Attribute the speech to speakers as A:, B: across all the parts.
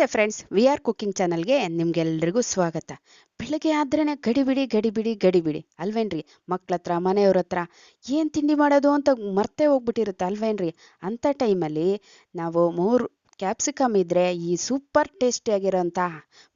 A: ನಮಸ್ತೆ friends we are cooking ಚಾನಲ್ಗೆ ನಿಮ್ಗೆಲ್ರಿಗೂ ಸ್ವಾಗತ. ಬೆಳಗ್ಗೆ ಗಡಿ ಗಡಿಬಿಡಿ ಗಡಿಬಿಡಿ ಗಡಿಬಿಡಿ. ಅಲ್ವೇನ್ರಿ? ಮಕ್ಳ ಹತ್ರ, ಮನೆಯವ್ರ ಹತ್ರ ಏನು ತಿಂಡಿ ಮಾಡೋದು ಅಂತ ಮರ್ತೇ ಹೋಗ್ಬಿಟ್ಟಿರುತ್ತೆ ಅಲ್ವೇನ್ರಿ? ಅಂಥ ಟೈಮಲ್ಲಿ ನಾವು ಮೂರು ಕ್ಯಾಪ್ಸಿಕಮ್ ಇದ್ದರೆ ಈ ಸೂಪರ್ ಟೇಸ್ಟಿಯಾಗಿರೋಂಥ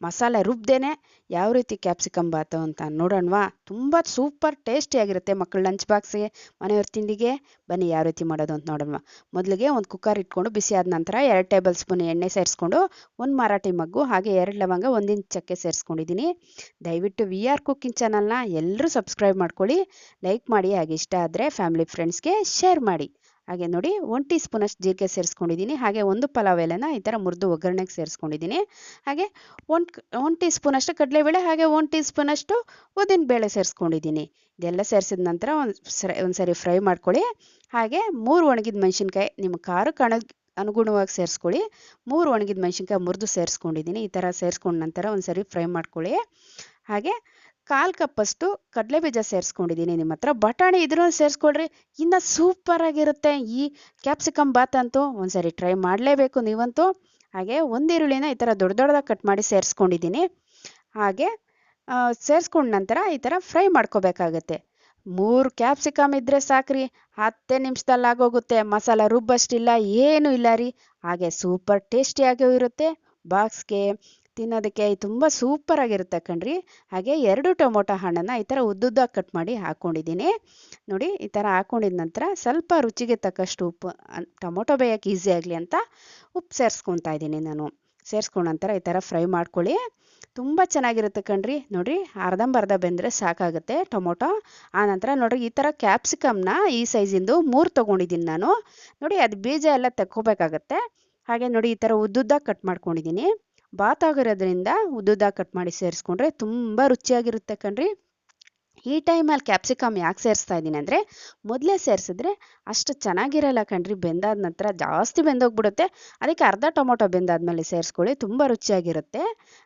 A: ಮಸಾಲೆ ರುಬ್ದೇನೆ ಯಾವ ರೀತಿ ಕ್ಯಾಪ್ಸಿಕಮ್ ಬಾತು ಅಂತ ನೋಡೋಣವಾ? ತುಂಬ ಸೂಪರ್ ಟೇಸ್ಟಿ ಆಗಿರುತ್ತೆ ಮಕ್ಕಳ ಲಂಚ್ ಬಾಕ್ಸ್ಗೆ ಮನೆಯವ್ರ ತಿಂಡಿಗೆ. ಬನ್ನಿ ಯಾವ ರೀತಿ ಮಾಡೋದು ಅಂತ ನೋಡೋಣ ಮೊದಲಿಗೆ ಒಂದು ಕುಕ್ಕರ್ ಇಟ್ಕೊಂಡು ಬಿಸಿ ಆದ ನಂತರ ಎರಡು ಟೇಬಲ್ ಸ್ಪೂನ್ ಎಣ್ಣೆ ಸೇರಿಸ್ಕೊಂಡು ಒಂದು ಮರಾಠಿ ಮಗ್ಗು ಹಾಗೆ ಎರಡು ಲವಂಗ ಒಂದಿನ ಚಕ್ಕೆ ಸೇರಿಸ್ಕೊಂಡಿದ್ದೀನಿ ದಯವಿಟ್ಟು ವಿ ಆರ್ ಕುಕ್ಕಿಂಗ್ ಚಾನಲ್ನ ಎಲ್ಲರೂ ಸಬ್ಸ್ಕ್ರೈಬ್ ಮಾಡ್ಕೊಳ್ಳಿ ಲೈಕ್ ಮಾಡಿ, ಹಾಗೆ ಇಷ್ಟ ಆದರೆ ಫ್ಯಾಮಿಲಿ ಫ್ರೆಂಡ್ಸ್ಗೆ ಶೇರ್ ಮಾಡಿ. ಹಾಗೆ ನೋಡಿ ಒನ್ ಟೀ ಸ್ಪೂನಷ್ಟು ಜೀರಿಗೆ ಸೇರಿಸ್ಕೊಂಡಿದ್ದೀನಿ. ಹಾಗೆ ಒಂದು ಪಲಾವ್ ಎಲೆನ ಈ ಥರ ಮುರಿದು ಒಗ್ಗರಣೆಗೆ ಸೇರಿಸ್ಕೊಂಡಿದ್ದೀನಿ. ಹಾಗೆ ಒನ್ ಒನ್ ಟೀ ಸ್ಪೂನಷ್ಟು ಕಡಲೆಬೇಳೆ, ಹಾಗೆ ಒನ್ ಟೀ ಸ್ಪೂನಷ್ಟು ಉದ್ದಿನ ಬೇಳೆ ಸೇರಿಸ್ಕೊಂಡಿದ್ದೀನಿ. ಇದೆಲ್ಲ ಸೇರಿಸಿದ ನಂತರ ಒಂದು ಒಂದು ಸರಿ ಫ್ರೈ ಮಾಡ್ಕೊಳ್ಳಿ. ಹಾಗೆ ಮೂರು ಒಣಗಿದ ಮೆಣಸಿನ್ಕಾಯಿ ನಿಮ್ಮ ಖಾರ ಕಣ ಅನುಗುಣವಾಗಿ ಸೇರಿಸ್ಕೊಳ್ಳಿ. ಮೂರು ಒಣಗಿದ ಮೆಣಸಿನ್ಕಾಯಿ ಮುರಿದು ಸೇರಿಸ್ಕೊಂಡಿದ್ದೀನಿ. ಈ ಥರ ಸೇರಿಸ್ಕೊಂಡ ನಂತರ ಒಂದು ಸರಿ ಫ್ರೈ ಮಾಡ್ಕೊಳ್ಳಿ. ಹಾಗೆ ಕಾಲು ಕಪ್ಪಷ್ಟು ಕಡಲೆ ಬೀಜ ಸೇರಿಸ್ಕೊಂಡಿದ್ದೀನಿ ನಿಮ್ಮ ಹತ್ರ. ಬಟಾಣಿ ಇದ್ರೂ ಸೇರಿಸ್ಕೊಳ್ರಿ. ಇನ್ನು ಸೂಪರಾಗಿರುತ್ತೆ ಈ ಕ್ಯಾಪ್ಸಿಕಮ್ ಬಾತ್ ಅಂತೂ ಒಂದ್ಸರಿ ಟ್ರೈ ಮಾಡಲೇಬೇಕು ನೀವಂತೂ. ಹಾಗೆ ಒಂದು ಈರುಳ್ಳಿನ ಈ ಥರ ದೊಡ್ಡ ದೊಡ್ಡದಾಗಿ ಕಟ್ ಮಾಡಿ ಸೇರಿಸ್ಕೊಂಡಿದ್ದೀನಿ. ಹಾಗೆ ಸೇರಿಸ್ಕೊಂಡ ನಂತರ ಈ ಥರ ಫ್ರೈ ಮಾಡ್ಕೋಬೇಕಾಗತ್ತೆ. ಮೂರು ಕ್ಯಾಪ್ಸಿಕಮ್ ಇದ್ದರೆ ಸಾಕ್ರಿ. ಹತ್ತೇ ನಿಮಿಷದಲ್ಲಿ ಆಗೋಗುತ್ತೆ. ಮಸಾಲ ರುಬ್ಬಷ್ಟಿಲ್ಲ, ಏನೂ ಇಲ್ಲ ರೀ. ಹಾಗೆ ಸೂಪರ್ ಟೇಸ್ಟಿಯಾಗೂ ಇರುತ್ತೆ. ಬಾಕ್ಸ್ಗೆ ತಿನ್ನೋದಕ್ಕೆ ತುಂಬ ಸೂಪರಾಗಿರುತ್ತೆ ಕಣ್ರಿ. ಹಾಗೆ ಎರಡು ಟೊಮೊಟೊ ಹಣ್ಣನ್ನು ಈ ಥರ ಉದ್ದುದ್ದಾಗಿ ಕಟ್ ಮಾಡಿ ಹಾಕ್ಕೊಂಡಿದ್ದೀನಿ ನೋಡಿ, ಈ ಥರ ಹಾಕ್ಕೊಂಡಿದ ನಂತರ ಸ್ವಲ್ಪ ರುಚಿಗೆ ತಕ್ಕಷ್ಟು ಉಪ್ಪು ಟೊಮೊಟೊ ಬೇಯಕ್ಕೆ ಈಸಿ ಆಗಲಿ ಅಂತ ಉಪ್ಪು ಸೇರಿಸ್ಕೊತಾ ಇದ್ದೀನಿ ನಾನು. ಸೇರಿಸ್ಕೊಂಡ ನಂತರ ಈ ಥರ ಫ್ರೈ ಮಾಡ್ಕೊಳ್ಳಿ. ತುಂಬ ಚೆನ್ನಾಗಿರುತ್ತೆ ಕಣ್ರಿ. ನೋಡಿರಿ, ಅರ್ಧಂಬರ್ಧ ಬೆಂದರೆ ಸಾಕಾಗುತ್ತೆ ಟೊಮೊಟೊ. ಆನಂತರ ನೋಡಿರಿ, ಈ ಥರ ಕ್ಯಾಪ್ಸಿಕಮ್ನ ಈ ಸೈಜಿಂದು ಮೂರು ತೊಗೊಂಡಿದ್ದೀನಿ ನಾನು. ನೋಡಿ, ಅದು ಬೀಜ ಎಲ್ಲ ತೆಕ್ಕೋಬೇಕಾಗತ್ತೆ. ಹಾಗೆ ನೋಡಿ, ಈ ಥರ ಉದ್ದುದ್ದಾಗಿ ಕಟ್ ಮಾಡ್ಕೊಂಡಿದ್ದೀನಿ. ಬಾತ್ ಆಗಿರೋದ್ರಿಂದ ಉದ್ದುದ್ದಾಗಿ ಕಟ್ ಮಾಡಿ ಸೇರಿಸ್ಕೊಂಡ್ರೆ ತುಂಬ ರುಚಿಯಾಗಿರುತ್ತೆ ಕಣ್ರಿ. ಈ ಟೈಮಲ್ಲಿ ಕ್ಯಾಪ್ಸಿಕಮ್ ಯಾಕೆ ಸೇರಿಸ್ತಾ ಇದ್ದೀನಿ ಅಂದರೆ, ಮೊದಲೇ ಸೇರಿಸಿದ್ರೆ ಅಷ್ಟು ಚೆನ್ನಾಗಿರಲ್ಲ ಕಣ್ರಿ, ಬೆಂದಾದ ನಂತರ ಜಾಸ್ತಿ ಬೆಂದೋಗ್ಬಿಡುತ್ತೆ. ಅದಕ್ಕೆ ಅರ್ಧ ಟೊಮೊಟೊ ಬೆಂದಾದ್ಮೇಲೆ ಸೇರಿಸ್ಕೊಳ್ಳಿ, ತುಂಬ ರುಚಿಯಾಗಿರುತ್ತೆ.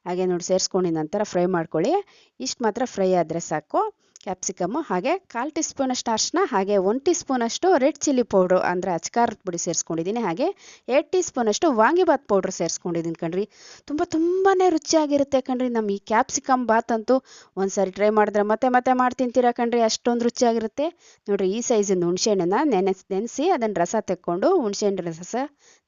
A: ಹಾಗೆ ನೋಡಿ ಸೇರಿಸ್ಕೊಂಡಿದ್ದ ನಂತರ ಫ್ರೈ ಮಾಡ್ಕೊಳ್ಳಿ. ಇಷ್ಟು ಮಾತ್ರ ಫ್ರೈ ಆದರೆ ಸಾಕು. ಕ್ಯಾಪ್ಸಿಕಮ್ಮು ಹಾಗೆ ಕಾಲು ಟೀ ಸ್ಪೂನಷ್ಟು ಅರಿಶಿನ ಹಾಗೆ ಒನ್ ಟೀ ಸ್ಪೂನಷ್ಟು ರೆಡ್ ಚಿಲ್ಲಿ ಪೌಡ್ರು ಅಂದರೆ ಅಚ್ಕಾರದ ಪುಡಿ ಸೇರಿಸ್ಕೊಂಡಿದ್ದೀನಿ. ಹಾಗೆ ಏಟ್ ಟೀ ಸ್ಪೂನಷ್ಟು ವಾಂಗಿಬಾತ್ ಪೌಡ್ರ್ ಸೇರಿಸ್ಕೊಂಡಿದ್ದೀನಿ ಕಣ್ರಿ. ತುಂಬ ತುಂಬಾ ರುಚಿಯಾಗಿರುತ್ತೆ ಕಣ್ರಿ ನಮ್ಮ ಈ ಕ್ಯಾಪ್ಸಿಕಮ್ ಬಾತ್ ಅಂತೂ. ಒಂದ್ಸರಿ ಸಾರಿ ಟ್ರೈ ಮಾಡಿದ್ರೆ ಮತ್ತೆ ಮತ್ತೆ ಮಾಡಿ ತಿಂತೀರಾ ಕಣ್ರಿ, ಅಷ್ಟೊಂದು ರುಚಿಯಾಗಿರುತ್ತೆ. ನೋಡಿರಿ, ಈ ಸೈಜಿನ ಹುಣಸೆಹಣ್ಣನ್ನು ನೆನೆಸ್, ನೆನೆಸಿ ಅದನ್ನು ರಸ ತೆಕ್ಕೊಂಡು ಹುಣಸೆಹಣ್ಣು ರಸ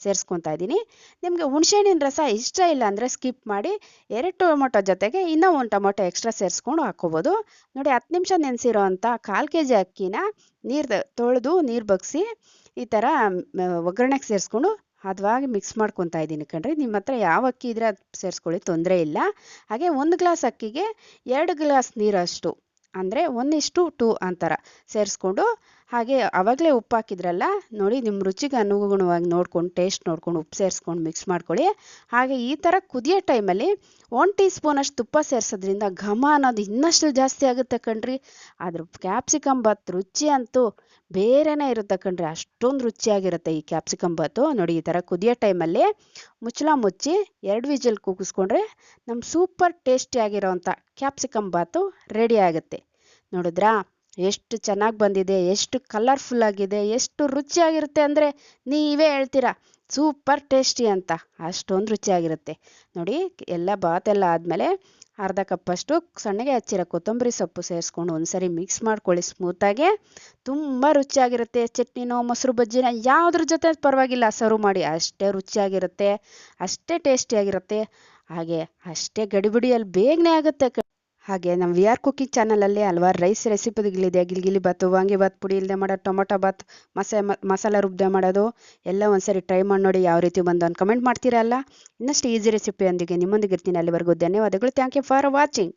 A: ಸೇರಿಸ್ಕೊತಾ ಇದ್ದೀನಿ. ನಿಮಗೆ ಹುಣಸೆಹಣ್ಣಿನ ರಸ ಇಷ್ಟ ಇಲ್ಲ ಅಂದರೆ ಸ್ಕಿಪ್ ಮಾಡಿ ಎರಡು ಟೊಮೊಟೊ ಜೊತೆಗೆ ಇನ್ನೂ ಒಂದು ಟೊಮೊಟೊ ಎಕ್ಸ್ಟ್ರಾ ಸೇರಿಸ್ಕೊಂಡು ಹಾಕ್ಕೋಬೋದು. ನೋಡಿ, ಹತ್ತು ನಿಮಿಷ ನೆನೆಸಿರೋ ಅಂಥ ಕಾಲು ಕೆ ಜಿ ಅಕ್ಕಿನ ನೀರು ತೊಳೆದು ನೀರು ಬಗ್ಸಿ ಈ ಥರ ಒಗ್ಗರಣೆಗೆ ಸೇರಿಸ್ಕೊಂಡು ಹದವಾಗಿ ಮಿಕ್ಸ್ ಮಾಡ್ಕೊತಾ ಇದ್ದೀನಿ ಕಣ್ರಿ. ನಿಮ್ಮ ಹತ್ರ ಯಾವ ಅಕ್ಕಿ ಇದ್ರೆ ಅದು ಸೇರಿಸ್ಕೊಳ್ಳಿ, ತೊಂದರೆ ಇಲ್ಲ. ಹಾಗೆ ಒಂದು ಗ್ಲಾಸ್ ಅಕ್ಕಿಗೆ ಎರಡು ಗ್ಲಾಸ್ ನೀರಷ್ಟು, ಅಂದರೆ ಒಂದಿಷ್ಟು ಟೂ ಅಂತಾರ ಸೇರಿಸ್ಕೊಂಡು ಹಾಗೆ ಆವಾಗಲೇ ಉಪ್ಪು ಹಾಕಿದ್ರಲ್ಲ, ನೋಡಿ ನಿಮ್ಮ ರುಚಿಗೆ ಅನುಗುಣವಾಗಿ ನೋಡ್ಕೊಂಡು ಟೇಸ್ಟ್ ನೋಡ್ಕೊಂಡು ಉಪ್ಪು ಸೇರಿಸ್ಕೊಂಡು ಮಿಕ್ಸ್ ಮಾಡ್ಕೊಳ್ಳಿ. ಹಾಗೆ ಈ ಥರ ಕುದಿಯೋ ಟೈಮಲ್ಲಿ ಒನ್ ಟೀ ಸ್ಪೂನಷ್ಟು ತುಪ್ಪ ಸೇರಿಸೋದ್ರಿಂದ ಘಮ ಅನ್ನೋದು ಇನ್ನಷ್ಟು ಜಾಸ್ತಿ ಆಗುತ್ತೆ ಕಣ್ರಿ. ಅದ್ರ ಕ್ಯಾಪ್ಸಿಕಮ್ ಬಾತ್ ರುಚಿ ಅಂತೂ ಬೇರೆನೇ ಇರುತ್ತೆ ಕಣ್ರಿ, ಅಷ್ಟೊಂದು ರುಚಿಯಾಗಿರುತ್ತೆ ಈ ಕ್ಯಾಪ್ಸಿಕಮ್ ಬಾತು ನೋಡಿ ಈ ಥರ ಕುದಿಯೋ ಟೈಮಲ್ಲಿ ಮುಚ್ಚಳ ಮುಚ್ಚಿ ಎರಡು ವಿಜಲ್ ಕೂಗಿಸ್ಕೊಂಡ್ರೆ ನಮ್ಮ ಸೂಪರ್ ಟೇಸ್ಟಿಯಾಗಿರೋವಂಥ ಕ್ಯಾಪ್ಸಿಕಮ್ ಬಾತು ರೆಡಿ ಆಗುತ್ತೆ. ನೋಡಿದ್ರಾ? ಎಷ್ಟು ಚೆನ್ನಾಗಿ ಬಂದಿದೆ, ಎಷ್ಟು ಕಲರ್ಫುಲ್ ಆಗಿದೆ, ಎಷ್ಟು ರುಚಿಯಾಗಿರುತ್ತೆ ಅಂದರೆ ನೀವೇ ಹೇಳ್ತೀರಾ, ಸೂಪರ್ ಟೇಸ್ಟಿ ಅಂತ. ಅಷ್ಟೊಂದು ರುಚಿಯಾಗಿರುತ್ತೆ. ನೋಡಿ, ಎಲ್ಲ ಬಾತೆಲ್ಲ ಆದಮೇಲೆ ಅರ್ಧ ಕಪ್ಪಷ್ಟು ಸಣ್ಣಗೆ ಹಚ್ಚಿರೋ ಕೊತ್ತಂಬರಿ ಸೊಪ್ಪು ಸೇರಿಸ್ಕೊಂಡು ಒಂದ್ಸರಿ ಮಿಕ್ಸ್ ಮಾಡ್ಕೊಳ್ಳಿ ಸ್ಮೂತಾಗೆ ತುಂಬ ರುಚಿಯಾಗಿರುತ್ತೆ ಚಟ್ನಿನೋ, ಮೊಸರು ಬಜ್ಜಿನ, ಯಾವುದ್ರ ಜೊತೆ ಪರವಾಗಿಲ್ಲ, ಸರ್ವ್ ಮಾಡಿ. ಅಷ್ಟೇ ರುಚಿಯಾಗಿರುತ್ತೆ, ಅಷ್ಟೇ ಟೇಸ್ಟಿಯಾಗಿರುತ್ತೆ ಹಾಗೆ ಅಷ್ಟೇ ಗಡಿಬಿಡಿಯಲ್ಲಿ ಬೇಗನೆ ಆಗುತ್ತೆ. ಹಾಗೆ ನಮ್ಮ ವಿ ಆರ್ ಕುಕಿಂಗ್ ಚಾನಲಲ್ಲಿ ಹಲವಾರು ರೈಸ್ ರೆಸಿಪಿಗಳಿದೆ ಗಿಲ್ಗಿಲಿ ಬಾತು, ವಾಂಗಿ ಬಾತ್, ಪುಡಿ ಇಲ್ಲದೆ ಮಾಡೋದು ಟೊಮೊಟೊ ಬಾತ್, ಮಸ ಮಸಾಲ ರುಬ್ಬದೆ ಮಾಡೋದು, ಎಲ್ಲ ಒಂದ್ಸರಿ ಟ್ರೈ ಮಾಡಿ ನೋಡಿ ಯಾವ ರೀತಿ ಬಂದು ಅಂತ ಕಮೆಂಟ್ ಮಾಡ್ತೀರಲ್ಲ? ಇನ್ನಷ್ಟು ಈಸಿ ರೆಸಿಪಿಯೊಂದಿಗೆ ನಿಮ್ಮೊಂದಿಗೆ ಇರ್ತೀನಿ ಅಲ್ಲಿವರೆಗೂ ಧನ್ಯವಾದಗಳು. Thank you for watching